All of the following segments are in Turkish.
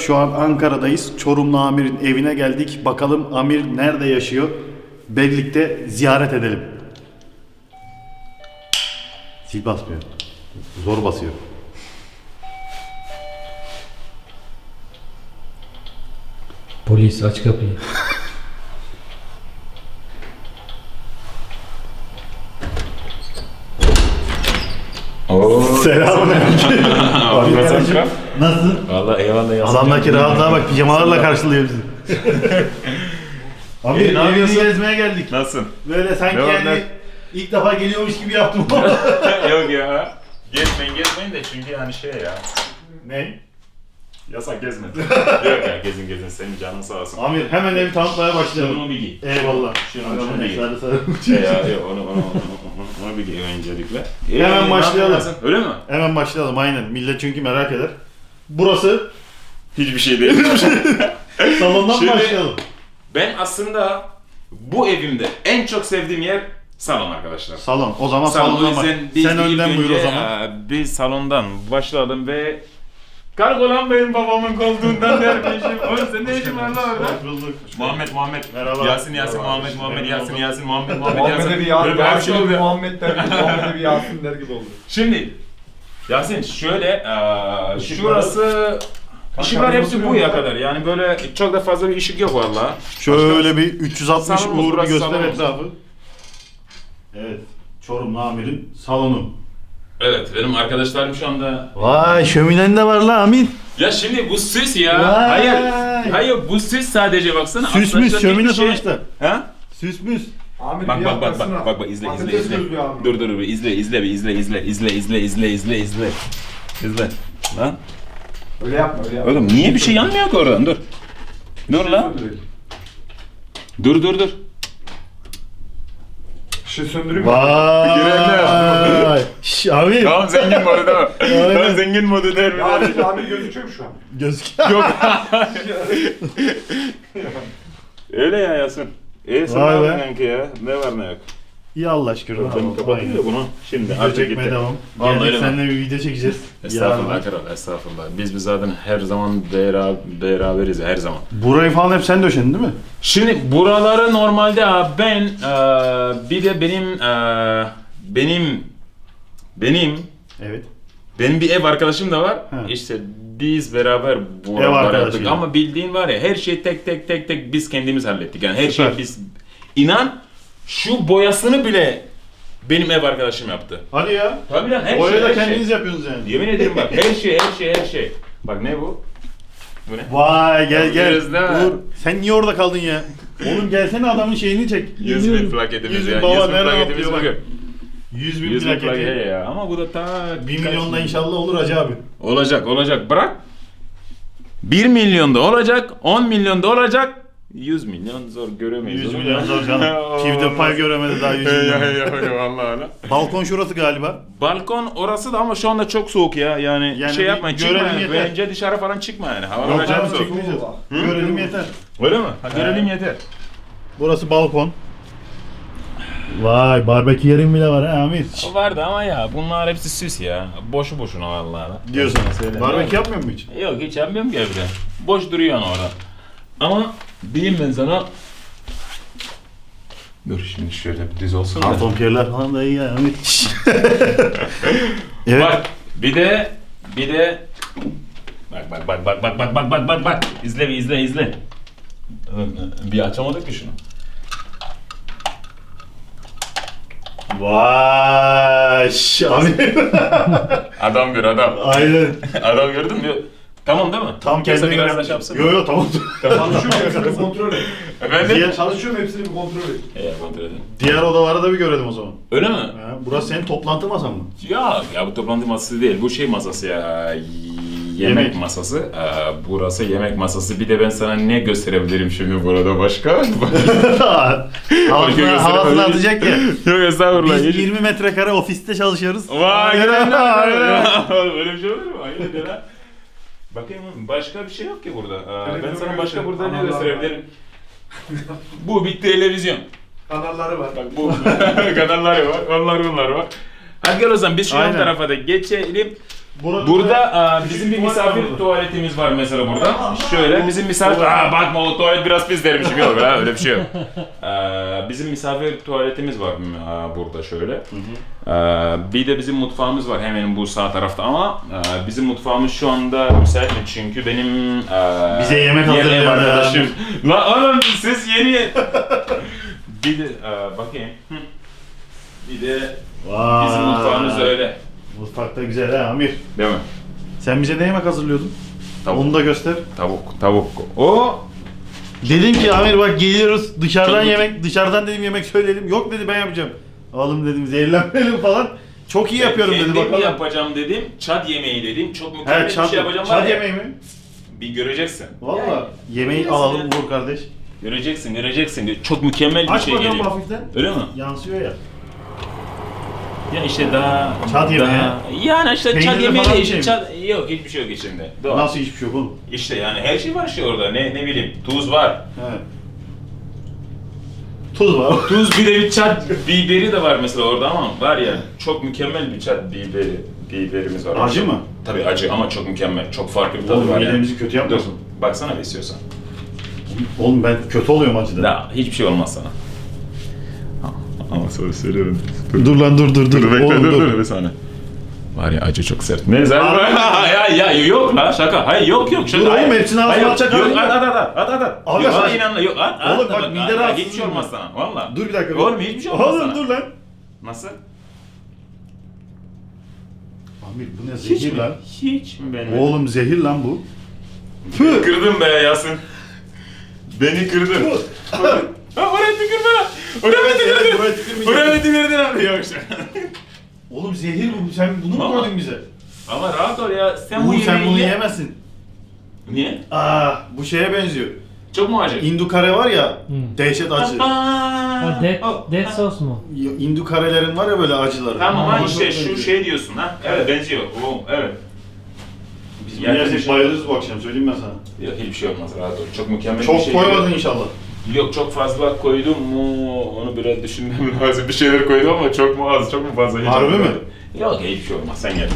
Şu an Ankara'dayız. Çorumlu Amir'in evine geldik. Bakalım Amir nerede yaşıyor? Birlikte ziyaret edelim. Sil basmıyor. Zor basıyor. Polis aç kapıyı. Oo. Selamünaleyküm. Kardeşim, Nasılsın? Valla eyvallah yazın. Adamdaki rahatlığa bak pijamalarla karşılıyor bizi. İyi, ne yapıyorsun? gezmeye geldik. Nasılsın? Böyle sanki Ne var, yani ne? ilk defa geliyormuş gibi yaptım. Yok ya. Gezmeyin gezmeyin de çünkü yani şey ya. ne? Yasak gezme. Yok ya gezin gezin senin canın sağ olsun. Amir hemen evi tanıtmaya başlayalım. Onu bir giy. Eyvallah. Şunu, Adamın şunu giy. esnafı sarı. Şey ya yok onu onu onu, onu bir giy öncelikle. Hemen ne başlayalım. Öyle mi? Hemen başlayalım aynen. Millet çünkü merak eder. Burası Hiçbir şey değil. salondan Şimdi- başlayalım. ben aslında bu evimde en çok sevdiğim yer salon arkadaşlar. Salon. O zaman Salon o salondan yüzden baş. biz Sen ilk önden buyur o önce, zaman. e, Biz salondan başlayalım ve Kargolan benim babamın koltuğundan derken şimdi oğlum sen ne işin var lan orada? Hoş bulduk. Muhammed Muhammed. Merhaba. Yasin Yasin Merhaba. Muhammed Muhammed Memnun Yasin oldum. Yasin Muhammed Muhammed Yasin. Muhammed'e bir Yasin, Böyle bir şey Yasin oluyor. Muhammed der gibi, Muhammed'e bir Yasin der gibi oldu. Şimdi Yasin şöyle eee, şurası ışıklar hepsi buraya mu? kadar yani böyle çok da fazla bir ışık yok valla. Şöyle bir 360 Salon uğur bir burası göster salon etrafı. Evet. Çorumlu Amir'in salonu. Evet benim arkadaşlarım şu anda Vay şöminen de var la Amir. Ya şimdi bu süs ya. Vay. Hayır. Hayır bu süs sadece baksana. Süs Aslında müs çok şömine bir şey- sonuçta. Ha? Süs müs. Amir Bak bir bak bak bak bak bak izle izle Patates izle. gözlüğü abi. Dur dur dur izle izle bir izle izle izle izle izle izle izle. İzle. Lan. Öyle yapma öyle yapma. Oğlum niye bir şey yanmıyor ki oradan? Dur. Dur lan. Dur dur dur. Söndüreyim mi? Vay. Şş, Amir. Tamam zengin modu değil mi? Aynen. Tamam zengin modu der mi? Ya Amir, Amir gözüküyor mu şu an? Gözüküyor. Yok. Öyle ya Yasin. E sen Vay ne be. yapıyorsun kanki ya? Ne var ne yok? İyi Allah aşkına. Ben kapatayım da bunu. Şimdi Video artık çekmeye gitti. devam. Vallahi Geldik öyle seninle bir video çekeceğiz. Estağfurullah Yarın. kral, estağfurullah. Biz biz zaten her zaman bera- beraberiz her zaman. Burayı falan hep sen döşedin değil mi? Şimdi buraları normalde abi ben eee, bir de benim eee, benim benim Evet. benim bir ev arkadaşım da var. He. İşte biz beraber buraları arkadaşı yaptık. yani. Ama bildiğin var ya her şey tek tek tek tek biz kendimiz hallettik. Yani her Süper. şey biz inan şu boyasını bile benim ev arkadaşım yaptı. Hadi ya. Tabii lan her Orayı şey da her kendiniz şey. yapıyorsunuz yani. Yemin ederim bak her şey her şey her şey. Bak ne bu? Bu ne? Vay gel gel. Dur. Sen niye orada kaldın ya? Oğlum gelsene adamın şeyini çek. 100 bin plaketimiz 100 bin ya. baba 100 bin nereden plaketimiz atlıyor bak. bugün. 100 bin 100 bin plaketi. plaketi ya. Ama bu da ta... 1 milyonda inşallah olur Hacı abi. Olacak olacak bırak. 1 milyonda olacak, 10 milyonda olacak. 100 milyon zor göremeyiz. 100 oğlum milyon zor canım. Çifte pay göremedi daha 100 Ya ya milyon. ya vallahi öyle. Balkon şurası galiba. Balkon orası da ama şu anda çok soğuk ya. Yani, Yani şey bir yapmayın. Çıkma görelim yani. yeter. Bence dışarı falan çıkma yani. Hava Yok acayip canım soğuk. çıkmayacağız. Hı? Görelim yeter. Öyle mi? Ha, görelim yeter. Burası balkon. Vay barbekü yerin bile var ha Amir. Şşş, Vardı ama ya bunlar hepsi süs ya. Boşu boşuna vallahi. Diyorsun. Barbekü yapmıyor mu hiç? Yok hiç yapmıyorum ki evde. Boş duruyor yani orada. Ama diyeyim ben sana. Dur şimdi şöyle bir düz olsun da. Karton pierler falan da iyi ya evet. Bak bir de bir de bak bak bak bak bak bak bak bak bak bak izle bir izle izle. Bir açamadık ki şunu. Vay Amir. Adam gör adam. Aynen. adam gördün mü? Tamam değil mi? Tam kendine biraz göre. şey yapsın. Yo yo tamam. Çalışıyor mu hepsini bir kontrol et. Efendim? Diğer, Çalışıyor mu hepsini bir kontrol et. Evet kontrol edin. diğer odaları da bir görelim o zaman. Öyle mi? Ha, burası senin toplantı masan mı? Ya ya bu toplantı masası değil. Bu şey masası ya. Yemek, Yemek. masası. Ee, burası yemek masası. Bir de ben sana ne gösterebilirim şimdi burada başka? havasını, havasını atacak ya. Yok estağfurullah. Biz Hiç- 20 metrekare ofiste çalışıyoruz. Vay Aynen, aynen. Öyle bir şey olur mu? Aynen ya. Bakayım başka bir şey yok ki burada. Ee, ben Televizyon sana başka burada ne Kanallar gösterebilirim? bu bir televizyon. Kanalları var. Bak bu kanalları var, onlar bunlar var. Hadi gel o zaman biz şu yan Aynen. tarafa da geçelim. Burada- Burada e, bizim bir tuvalet misafir burada. tuvaletimiz var mesela burada. Şöyle bizim misafir... Aa, bakma o tuvalet biraz pis dermişim yok ha, öyle bir şey yok. E, bizim misafir tuvaletimiz var e, burada şöyle. E, bir de bizim mutfağımız var hemen bu sağ tarafta ama e, bizim mutfağımız şu anda müsait mi? Çünkü benim e, Bize yemek hazırlıyor ya. arkadaşım. Lan oğlum siz yeni... bir de e, bakayım. Bir de Vay. bizim mutfağımız öyle. Mutfakta güzel ha Amir. Değil mi? Sen bize ne yemek hazırlıyordun? Tavuk. Onu da göster. Tavuk, tavuk. O Dedim ki Amir bak geliyoruz dışarıdan Çok- yemek dışarıdan dedim yemek söyleyelim. Yok dedi ben yapacağım. Oğlum dedim zehirlenmeyelim falan. Çok iyi yapıyorum dedi kendim bakalım. yapacağım dedim. Çat yemeği dedim. Çok mükemmel He bir çat, şey yapacağım var çat ya. yemeği mi? Bir göreceksin. Valla. Yemeği Neyse alalım ya. Uğur kardeş. Göreceksin, göreceksin. Çok mükemmel bir Aç şey bakalım geliyor. hafiften. Öyle mi? Yansıyor ya. Ya işte daha... Çat yemeği daha- Yani işte çat yemeği falan de bir şey mi? çat... Yok hiçbir şey yok içinde. Doğal. Nasıl hiçbir şey yok oğlum? İşte yani her şey var işte orada. Ne ne bileyim. Tuz var. He. Tuz var. Tuz bir de bir çat biberi de var mesela orada ama var ya çok mükemmel bir çat biberi biberimiz var. Acı mı? Tabii acı ama çok mükemmel. Çok farklı bir tadı Oğlum var yani. midemizi kötü yapmasın. Dur, baksana bir istiyorsan. Oğlum ben kötü oluyorum acıdan. Da hiçbir şey olmaz sana. Ama sonra söylüyorum. Dur lan dur dur dur. Oğlum, dur. bir saniye. Var ya acı çok sert. Ne sen? Abi. ya ya yok la şaka. Hayır yok yok şaka. Dur oğlum, hepsini ağzına Hayır, atacak Yok halin at yok. at at at at at. Abi Yok sen- inanla yok at at. Oğlum bak, mide at, rahatsızlığın Hiçbir şey olmaz sana valla. Dur bir dakika. Oğlum hiçbir şey olmaz Oğlum sana. dur lan. Nasıl? Amir bu ne Hiç zehir mi? lan? Hiç mi benim? Oğlum zehir lan bu. Kırdın be Yasin. Beni kırdın. Ha, Oraya tükürme lan. Oraya mı tükürdün? buraya tükürmeyeceğim. Oraya mı tükürdün abi? Yok şaka. Oğlum zehir bu. Sen bunu mu Ama- koydun bize? Ama rahat ol ya. Sen bu Uğur sen yemeği bunu ye. yiyemezsin. Niye? Aa bu şeye benziyor. Çok mu acı? Hindu kare var ya. Hmm. Dehşet acı. Ha, dead, Oh. dead sauce mu? Hindu karelerin var ya böyle acıları. Tamam ha Ama işte çok şu benziyor. şey diyorsun ha. Evet benziyor. Oo, evet. Biz Yani- yersek bayılırız bu akşam söyleyeyim ben sana. Yok hiçbir şey olmaz rahat ol. Çok mükemmel bir Çok şey. koymadın inşallah. Yok çok fazla koydum mu onu biraz düşünmem lazım. Bir şeyler koydum ama çok mu az çok mu fazla hiç Harbi mi? Yok hiçbir şey olmaz sen gel.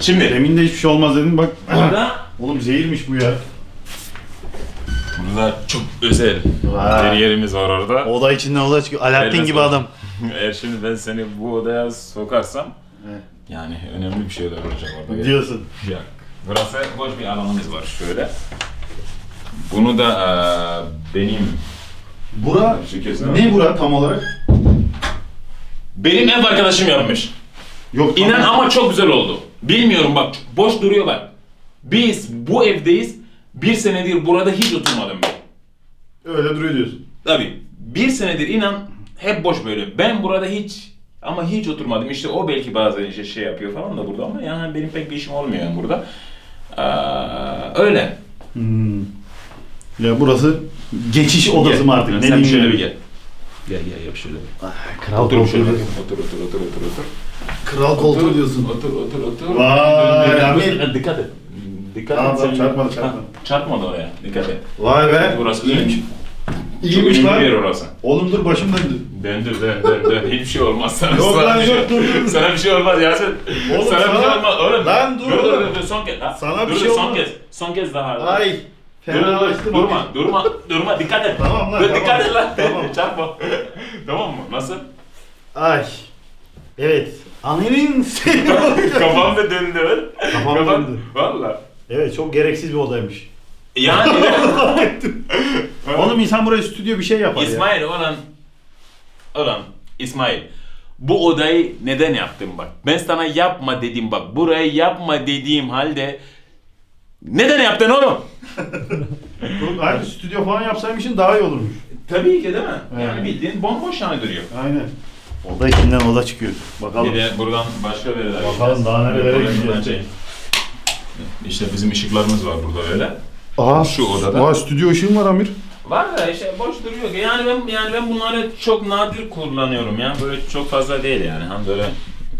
Şimdi Demin de hiçbir şey olmaz dedim bak. burada Oğlum zehirmiş bu ya. burada çok özel Vay. bir yerimiz var orada. Oda içinden oda çıkıyor. Alaaddin Elbette. gibi adam. Eğer şimdi ben seni bu odaya sokarsam Evet. yani önemli bir şeyler olacak orada. Diyorsun. Ya, burası boş bir alanımız var şöyle. Bunu da eee, benim Bura kesin ne bura tam olarak? benim ev arkadaşım yapmış. Yok İnan tamam. ama çok güzel oldu. Bilmiyorum bak boş duruyor bak. Biz bu evdeyiz. Bir senedir burada hiç oturmadım ben. Öyle duruyor diyorsun. Tabii bir senedir inan hep boş böyle. Ben burada hiç ama hiç oturmadım. İşte o belki bazen işte şey yapıyor falan da burada ama yani benim pek bir işim olmuyor yani burada. Ee, öyle. Hmm. Ya burası geçiş odası mı artık? Ne sen diyeyim şöyle yani? bir gel. Gel gel yap şöyle. Kral Otur şöyle. koltuğu. Otur otur otur otur otur. Kral koltuğu diyorsun. Otur otur otur. Vay, Amir. Dikkat et. Dikkat Tamam, et. tamam, sen- çarpmadı, Ha, çarpmadı. Çarpmadı oraya. Dikkat et. Vay be. Burası iyiymiş. İyiymiş Çok önemli bir yer lan. orası. Oğlum dur başım döndü. Döndür dön dön dön. Hiçbir şey olmaz sana. Yok sana lan, bir şey, yok, dur, dur. Sana bir şey olmaz Yasin. Oğlum, sana, bir şey olmaz. Oğlum. Lan dur dur, dur, dur, dur, son kez. Ha. Sana bir dur, şey dur, son olmaz. kez. Son kez daha. Ay. Fenalaştım. durma, durma, durma, dikkat et. Tamam lan, Dur, tamam. dikkat et lan. Tamam. Çarpma. tamam mı? Nasıl? Ay. Evet. Amir'in seni Kafam da döndü. Kafam döndü. Valla. Evet çok gereksiz bir odaymış. Yani. Oğlum insan buraya stüdyo bir şey yapar ya. İsmail olan olan İsmail bu odayı neden yaptın bak? Ben sana yapma dedim bak. Burayı yapma dediğim halde neden yaptın oğlum? Hayır stüdyo falan yapsaymışsın daha iyi olurmuş. Tabii ki değil mi? Yani Evet. bildiğin bomboş yani duruyor. Aynen. Oda içinden oda çıkıyor. Bakalım. Bir de buradan başka vereler. Bakalım daha nerelere gideceğiz. İşte bizim ışıklarımız var burada öyle. Aa, Şu odada. Aa, stüdyo ışığın var Amir. Var da işte boş duruyor. Yani ben yani ben bunları çok nadir kullanıyorum ya. Böyle çok fazla değil yani. Hani böyle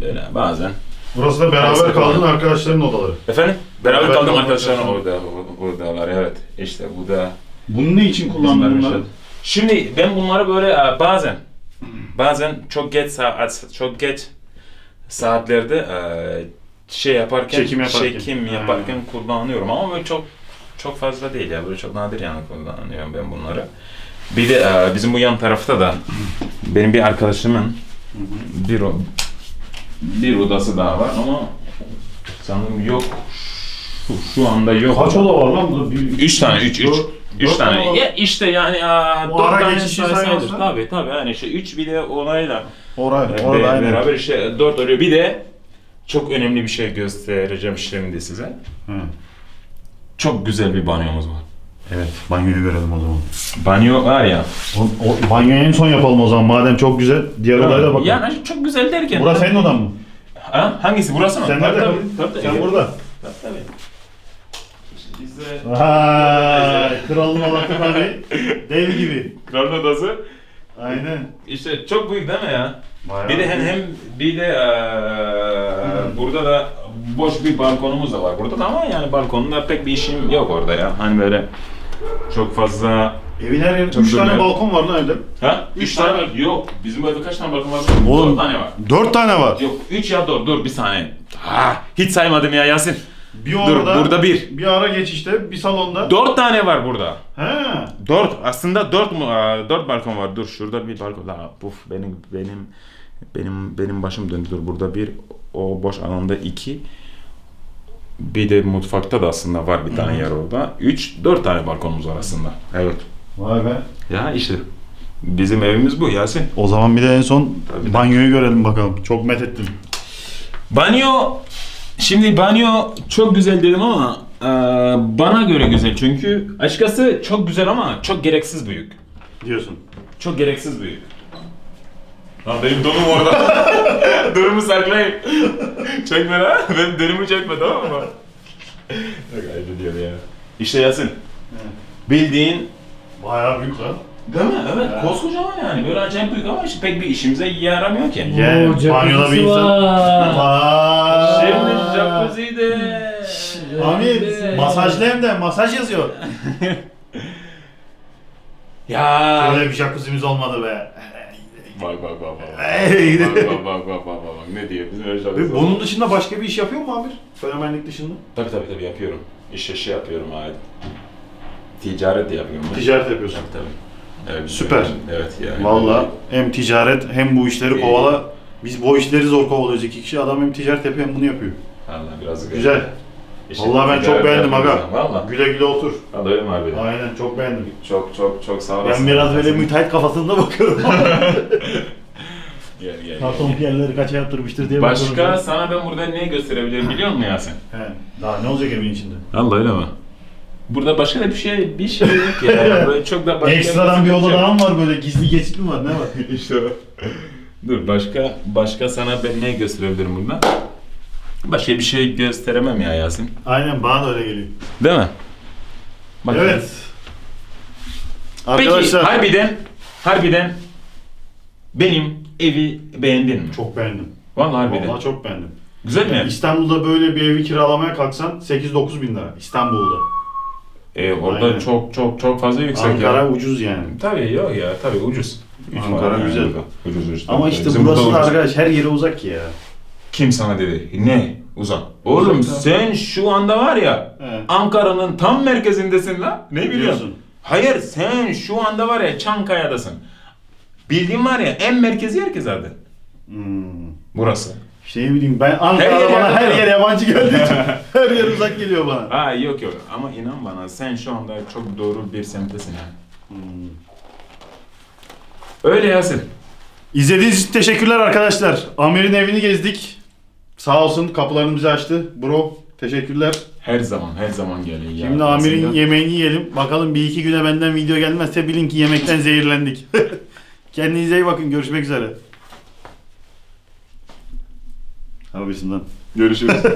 böyle bazen. Burası da beraber kaldığın arkadaşların odaları. Efendim? Beraber kaldım arkadaşlarım orada, oradalar evet. İşte bu da Bunu ne için kullandın bunları? Şimdi ben bunları böyle e, bazen bazen çok geç saat çok geç saatlerde e, şey yaparken Çekim yaparken. çekim yaparken kullanıyorum ama böyle çok çok fazla değil ya böyle çok nadir yani kullanıyorum ben bunları. Bir de e, bizim bu yan tarafta da benim bir arkadaşımın bir o, bir odası daha var ama sanırım yok. Şu, şu anda yok. Kaç oda var lan burada? Bir, Üç tane, üç, üç. Dört- Üç dört tane. var. Ya işte yani aa, O dört ara tane geçişi sayılır. saymazsan. Tabii tabii yani işte üç bir de olayla Oraya, e, orada be- aynen. beraber işte dört oluyor. Bir de çok önemli bir şey göstereceğim şimdi size. Hı. Çok güzel bir banyomuz var. Evet, banyoyu görelim o zaman. Banyo var ya. O, o banyoyu en son yapalım o zaman madem çok güzel. Diğer odaya da bakalım. Yani çok güzel derken. Burası senin odan mı? Ha? Hangisi? Burası mı? Sen Tabii, nerede tabii, kalıyorsun? tabii, tabii. Sen burada. Tabii tabii. De Vay, kralın odası tabii. Dev gibi. kralın odası. Aynen. İşte çok büyük değil mi ya? Bayağı Bir de hem, hem bir de eee, burada da boş bir balkonumuz da var burada da ama yani balkonda pek bir işim yok orada ya. Hani böyle çok fazla Evin her yerinde Çok 3 tane balkon var lan evde. ha üç tane tane. yok. Bizim evde kaç tane balkon var? Oğlum. Dört tane var. 4 tane var. Yok üç ya dur dur bir saniye. Ha, hiç saymadım ya Yasin. Bir Dur orada. burada bir. Bir ara geçişte, bir salonda. Dört tane var burada. He. Dört aslında dört mu dört balkon var. Dur şurada bir balkon. La puf benim benim benim benim başım döndü. Dur burada bir o boş alanda iki. Bir de mutfakta da aslında var bir tane yer orada. Üç, dört tane balkonumuz var aslında. Evet. Vay be. Ya işte bizim evimiz bu Yasin. O zaman bir de en son Tabii. banyoyu görelim bakalım. Çok met ettim. Banyo Şimdi banyo çok güzel dedim ama e, bana göre güzel çünkü açıkçası çok güzel ama çok gereksiz büyük. Diyorsun. Çok gereksiz büyük. Lan benim donum orada. Donumu saklayın. Çekme lan. Benim dönümü çekme tamam mı? Yok ayıp diyor ya. İşte Yasin. Bildiğin Bayağı büyük lan. Değil mi? Evet. Koskocaman yani. Böyle acayip büyük ama işte pek bir işimize yaramıyor ki. Yani banyoda bir insan. Vay. Şimdi jacuzzi de. Ahmet masajlı hem de masaj yazıyor. Ya. Böyle bir jacuzzi'miz olmadı be. Bak bak bak bak. Hey. Bak bak bak bak bak bak. Ne diyor? Bizim öyle jacuzzi bunun dışında başka bir iş yapıyor mu Amir? Fenomenlik dışında. Tabii tabii tabii yapıyorum. İş şey yapıyorum abi. Ticaret de yapıyorum. Ticaret yapıyorsun. Tabii tabii. Evet, Süper. Evet yani. Valla hem ticaret hem bu işleri kovala. Biz bu işleri zor kovalıyoruz iki kişi. Adam hem ticaret yapıyor hem bunu yapıyor. Valla biraz Güzel. İşte Vallahi ben çok beğendim aga. Valla. Güle güle otur. Valla öyle mi harbiden? Aynen çok beğendim. Çok çok çok sağ olasın. Ben biraz böyle müteahhit kafasında bakıyorum. Gel gel. Karton gel. piyerleri kaça yaptırmıştır diye Başka bakıyorum. sana ben burada ne gösterebilirim biliyor musun Yasin? He. Daha ne olacak evin içinde? Allah öyle mi? Burada başka da bir şey bir şey yok ya. Böyle çok da başka Ekstradan bir oda şey- daha mı var böyle gizli geçit mi var ne var? işte o. Dur başka başka sana ben ne gösterebilirim burada? Başka bir şey gösteremem ya Yasin. Aynen bana da öyle geliyor. Değil mi? Bak- Evet. Peki Arkadaşlar. harbiden harbiden benim evi beğendin mi? Çok beğendim. Vallahi harbiden. Vallahi çok beğendim. Güzel mi? İstanbul'da böyle bir evi kiralamaya kalksan 8-9 bin lira. İstanbul'da. Ee, orada Aynen. çok çok çok fazla yüksek Ankara ya. ucuz yani. Tabii yok ya tabii ucuz. Ankara güzel. Ucuz ucuz. Ama işte Bizim burası da ucuz. arkadaş her yere uzak ya. Kim sana dedi? Ne? Uzak. Oğlum Uzak. sen şu anda var ya He. Ankara'nın tam merkezindesin lan. Ne biliyorsun? Hayır sen şu anda var ya Çankaya'dasın. Bildiğin var ya en merkezi yer ki zaten. Hmm. Burası. İşte ne bileyim ben Ankara'da yer bana her yer yabancı için her yer uzak geliyor bana. Ha yok yok ama inan bana sen şu anda çok doğru bir semtesin yani. Hmm. Öyle Yasin. İzlediğiniz için teşekkürler arkadaşlar. Amir'in evini gezdik. Sağ olsun kapılarını bize açtı. Bro teşekkürler. Her zaman her zaman gelin ya. Şimdi Amir'in Aslında- yemeğini yiyelim. Bakalım bir iki güne benden video gelmezse bilin ki yemekten zehirlendik. Kendinize iyi bakın. Görüşmek üzere. Abi Görüşürüz.